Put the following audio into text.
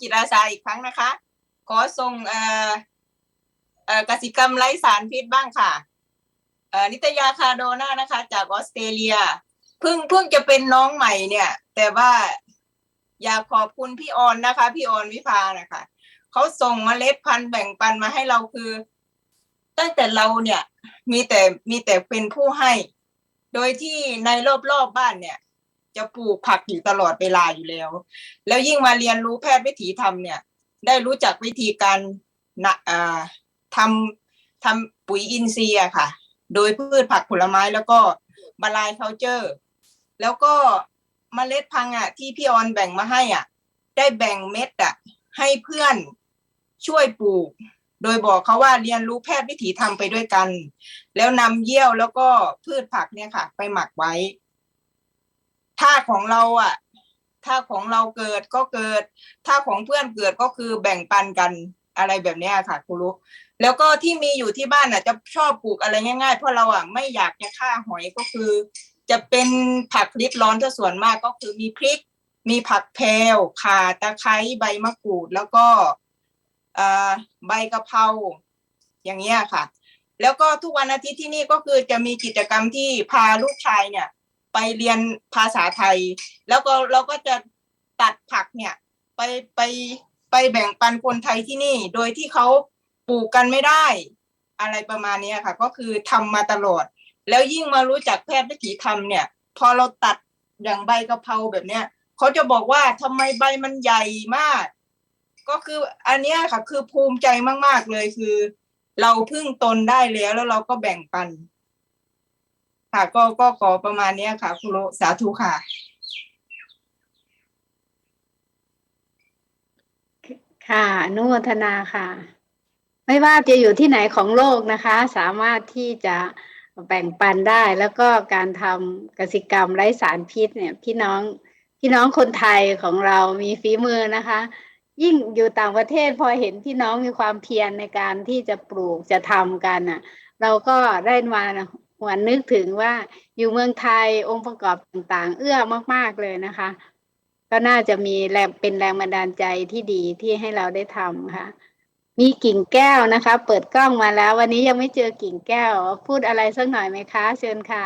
จิตอาสาอีกครั้งนะคะ ขอส่งเอ่อเอ่อกสิกรรมไร้สารพิษบ้างค่ะเอ่อนิตยาคาโดนานะคะ จากออสเตรเลียเพิ่งเพิ่งจะเป็นน้องใหม่เนี่ย แต่ว่าอยากขอบคุณพี่ออนนะคะ พี่ออนวิภานะคะเขาส่งเมล็ดพันธุ์แบ่งปันมาให้เราคือ ตั้งแต่เราเนี่ยมีแต่มีแต่เป็นผู้ให้ โดยที่ในรอบๆบบ้านเนี่ย จะปลูกผักอยู่ตลอดเวลาอยู่แล้ว แล้วยิ่งมาเรียนรู้แพทย์วิถีธรรมเนี่ย ได้รู้จักวิธีการนะอ่าทำทำปุ๋ยอินทรีย์ค่ะ โดยพืชผักผลไม้แล้วก็บาลายเคาเจอร์ แล้วก็เมล็ดพังธุ์อะที่พี่ออนแบ่งมาให้อะ ได้แบ่งเม็ดอะ ให้เพื่อนช่วยปลูก โดยบอกเขาว่าเรียนรู้แพทย์วิถีธรรมไปด้วยกัน แล้วนำเยี่ยวแล้วก็พืชผักเนี่ยค่ะ ไปหมักไว้ ถ้าของเราอะ ถ้าของเราเกิดก็เกิด ถ้าของเพื่อนเกิดก็คือแบ่งปันกันอะไรแบบนี้ค่ะครูรู้แล้วก็ที่มีอยู่ที่บ้านอะ จะชอบปลูกอะไรง่ายๆ เพราะเราอะไม่อยากจะฆ่าหอยก็คือ จะเป็นผักริดร้อนถ้าส่วนมากก็คือมีพริก มีผักแพรวข่าตะไคร้ใบมะกรูด แล้วก็ใบกะเพราอย่างเงี้ยค่ะ แล้วก็ทุกวันอาทิตย์ที่นี่ก็คือจะมีกิจกรรมที่พาลูกชายเนี่ย ไปเรียนภาษาไทย แล้วก็เราก็จะตัดผักเนี่ย ไปไปไปแบ่งปันคนไทยที่นี่ โดยที่เขาปลูกกันไม่ได้ อะไรประมาณนี้ค่ะ ก็คือทำมาตลอด แล้วยิ่งมารู้จักแพทย์วิถีธรรมเนี่ย พอเราตัดอย่างใบกะเพราแบบเนี้ยเขาจะบอกว่าทำไมใบมันใหญ่มาก ก็คืออันนี้ค่ะ คือภูมิใจมาก ๆเลยคือ เราพึ่งตนได้แล้วแล้วเราก็แบ่งปัน ค่ะ ก็ก็ขอประมาณนี้ค่ะคุณโรสาธุค่ะ ค่ะอนุโมทนาค่ะ ไม่ว่าจะอยู่ที่ไหนของโลกนะคะ สามารถที่จะแบ่งปันได้แล้วก็การทำกสิกรรมไร้สารพิษเนี่ย พี่น้องพี่น้องคนไทยของเรามีฝีมือนะคะ ยิ่งอยู่ต่างประเทศพอเห็นพี่น้องมีความเพียรในการที่จะปลูกจะทำกันอะ เราก็ได้มา หวนนึกถึงว่าอยู่เมืองไทยองค์ประกอบต่างๆ เอื้อมากๆเลยนะคะ ก็น่าจะมีแรงเป็นแรงบันดาลใจที่ดีที่ให้เราได้ทำค่ะ มีกิ่งแก้วนะคะ เปิดกล้องมาแล้ว วันนี้ยังไม่เจอกิ่งแก้ว พูดอะไรสักหน่อยไหมคะ เชิญค่ะ